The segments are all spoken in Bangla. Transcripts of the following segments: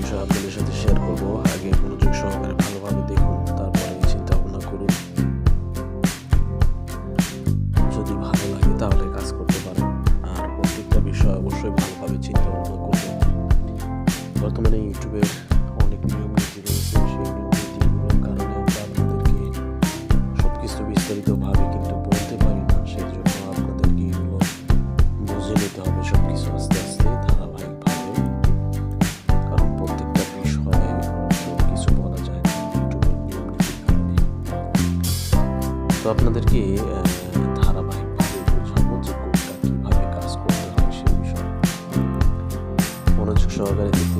বিষয় আপনাদের সাথে শেয়ার করব। আগে মনোযোগ সহকারে ভালোভাবে দেখুন, তারপরে চিন্তা ভাবনা করুন। যদি ভালো লাগে তাহলে কাজ করতে পারেন। আর প্রত্যেকটা বিষয় অবশ্যই ভালোভাবে চিন্তা ভাবনা করবেন বর্তমানে ইউটিউবের তো আপনাদেরকে ধারাবাহিকভাবে বোঝাবো যে কোনটা কীভাবে কাজ করতে হয় সে বিষয়ে মনোযোগ সহকারে দেখতে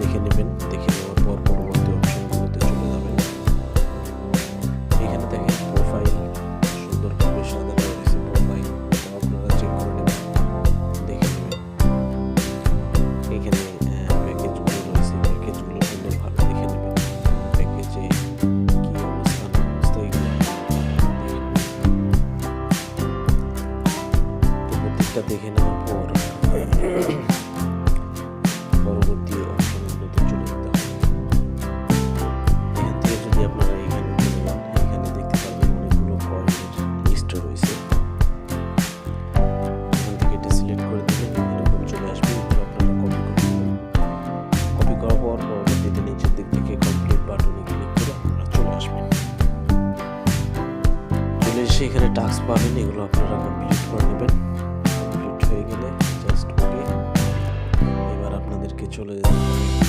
দেখে নেবেন, দেখে নেওয়ার পর পরবর্তী অপশনগুলোতে চলে যাবেন। এখানে দেখেন প্রোফাইল সুন্দরভাবে সাজানো রয়েছে প্রোফাইল আপনারা চেক করে নেবেন, দেখে নেবেন। এখানে প্যাকেজগুলো রয়েছে প্যাকেজগুলো সুন্দরভাবে দেখে নেবেন। প্যাকেজে কি অবস্থা না অবস্থা এগুলো প্রত্যেকটা দেখে নেওয়ার পর, পরবর্তী এখানে টাস্ক পাবেন, এগুলো আপনারা কমপ্লিট করে নেবেন। কমপ্লিট হয়ে গেলে জাস্ট ওকে এবার আপনাদেরকে চলে যেতে